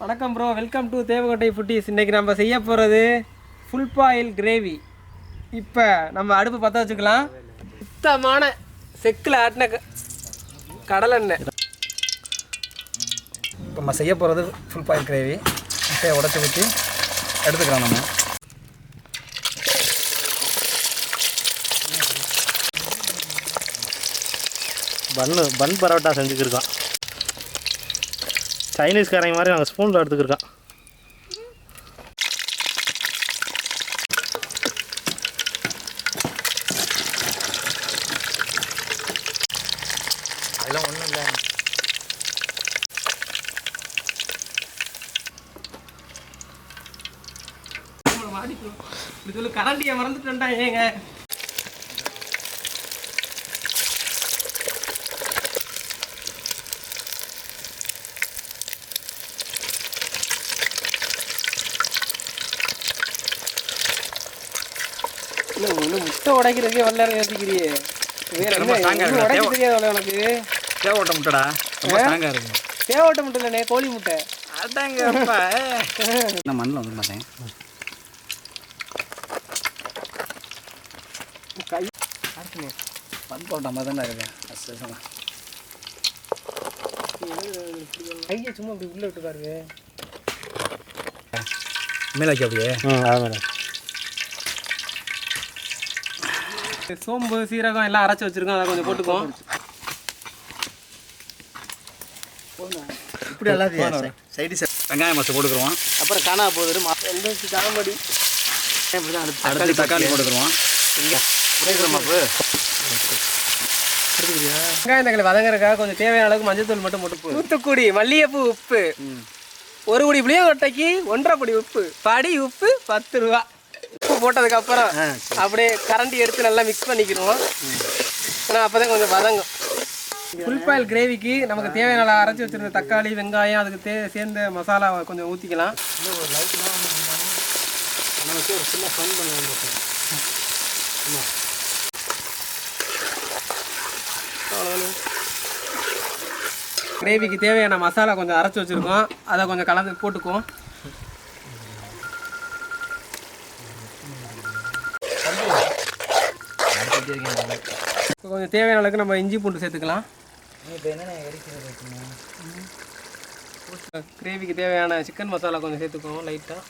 வணக்கம் bro welcome to Devakottai foodies இன்றைக்கி நம்ம செய்ய போகிறது ஃபுல் பாயில் கிரேவி இப்போ நம்ம அடுப்பு பற்ற வச்சுக்கலாம். சுத்தமான செக்கில் ஆட்டின க- கடலெண்ணெய் இப்போ நம்ம செய்ய போகிறது ஃபுல் பாயில் கிரேவி முட்டையை உடச்சி ஊற்றி எடுத்துக்கலாம் நம்ம. பன்னு பன் பரோட்டா செஞ்சுக்கிருக்கோம். சைனீஸ்காரங்க மாதிரி நாங்கள் ஸ்பூனில் எடுத்துக்கிருக்கான். அதெல்லாம் ஒன்றும் இல்லை. கரண்டியை மறந்துட்டேன்டா ஏங்க. இன்னும் இன்னும் முட்டை உடைக்கிறதுக்கே வரல ஏற்றிக்கிறியே வேற என்ன இருக்கு. உடைக்க தெரியாது உனக்கு. தேவட்ட முட்டைடா. ரொம்ப ஸ்ட்ராங்காக இருக்கும் தேவட்ட முட்டை இல்லைண்ணே கோழி முட்டை. அதாங்க நான் மண்ணில் வந்து மாட்டேன் கை பன் போட்ட மாதிரி தானே இருக்கேன் கையை சும்மா இப்படி உள்ள விட்டு பாருங்க. மேலே வைக்க அப்படியே. சோம்பு சீரகம் எல்லாம் அரைச்சி வச்சிருக்கோம். அதை கொஞ்சம் போட்டுக்குவோம் இப்படி எல்லாத்தையும் சைடு வெங்காயம் மஸ்ட் போட்டுக்குருவோம். அப்புறம் காணா போகுது எந்த காமடி அடுத்து தக்காளி போட்டுக்குருவோம். வெங்காயம் தக்காளி வதங்குறதுக்காக கொஞ்சம் தேவையான அளவுக்கு மஞ்சள் மட்டும் போட்டு தூத்துக்குடி மல்லிகைப்பூ உப்பு. ஒரு குடி புளியங்கொட்டைக்கு ஒன்றரை படி உப்பு. படி உப்பு பத்து ரூபா. உப்பு போட்டதுக்கு அப்புறம் அப்படியே கரண்டி எடுத்து நல்லா மிக்ஸ் பண்ணிக்கிடுவோம் ஏன்னா அப்பதான் கொஞ்சம் வதங்கும். ஃபுல் பாயில் கிரேவிக்கு நமக்கு தேவையான அரைச்சி வச்சிருந்த தக்காளி வெங்காயம் அதுக்கு தே சேர்ந்த மசாலா கொஞ்சம் ஊற்றிக்கலாம் கிரேவிக்கு தேவையான மசாலா கொஞ்சம் அரைச்சி வச்சுருக்கோம். அதை கொஞ்சம் கலந்து போட்டுக்குவோம். இப்போ கொஞ்சம் தேவையான அளவுக்கு நம்ம இஞ்சி பூண்டு சேர்த்துக்கலாம். கிரேவிக்கு தேவையான சிக்கன் மசாலா கொஞ்சம் சேர்த்துக்குவோம் லைட்டாக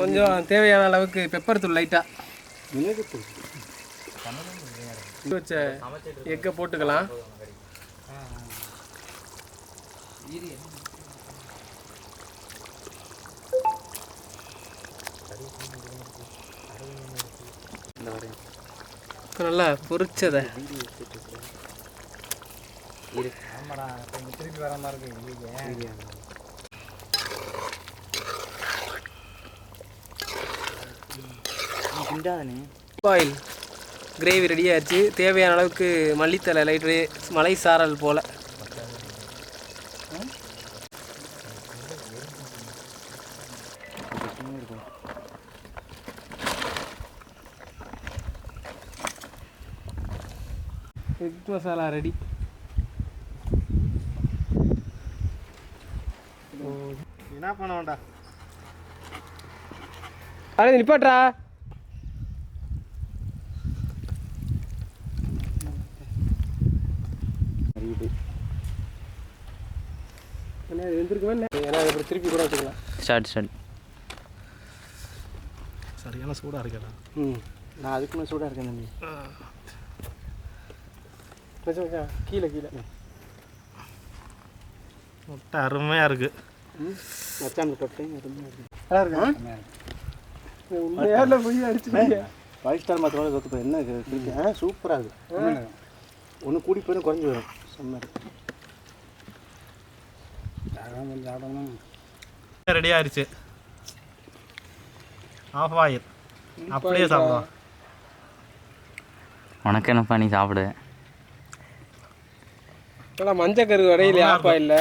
கொஞ்சம் தேவையான அளவுக்கு பெப்பர் தூள் லைட்டாக வச்ச எக்கை போட்டுக்கலாம். இப்போ நல்லா பொரிச்சதை. திருப்பி வர மாதிரி இருக்கு ஆயில் கிரேவி ரெடி ஆயிடுச்சு. தேவையான அளவுக்கு மல்லித்தலை லைட்டு மலை சாரல் போல். எக் மசாலா ரெடி என்ன பண்ண வேண்டாம் அடே நிப்பாட்றா திருப்பி கூட வச்சுக்கலாம். ஸ்டார்ட் ஸ்டார்ட் சரியான சூடாக இருக்கடா. ம் நான் அதுக்குமே சூடாக இருக்கேன் தம்பி கீழே கீழே. முட்டை அருமையாக இருக்குது மச்சான் தொட்டேன் நல்லா இருக்கா? உண்மையால போய் அடிச்சு ஃபைவ் ஸ்டார் மாத்திரம் தோத்து என்ன இருக்கு. சூப்பராக இருக்கு ஒன்று கூடி போயிடும் குறைஞ்சி வரும். சொன்னார் ரெடி ஆயிடுச்சு ஆஃப் ஆயில் அப்படியே சாப்பிடுவோம் உனக்கு என்னப்பா நீ சாப்பிடு? இப்போலாம் மஞ்சள் கரு வரையில ஆப்பா இல்லை.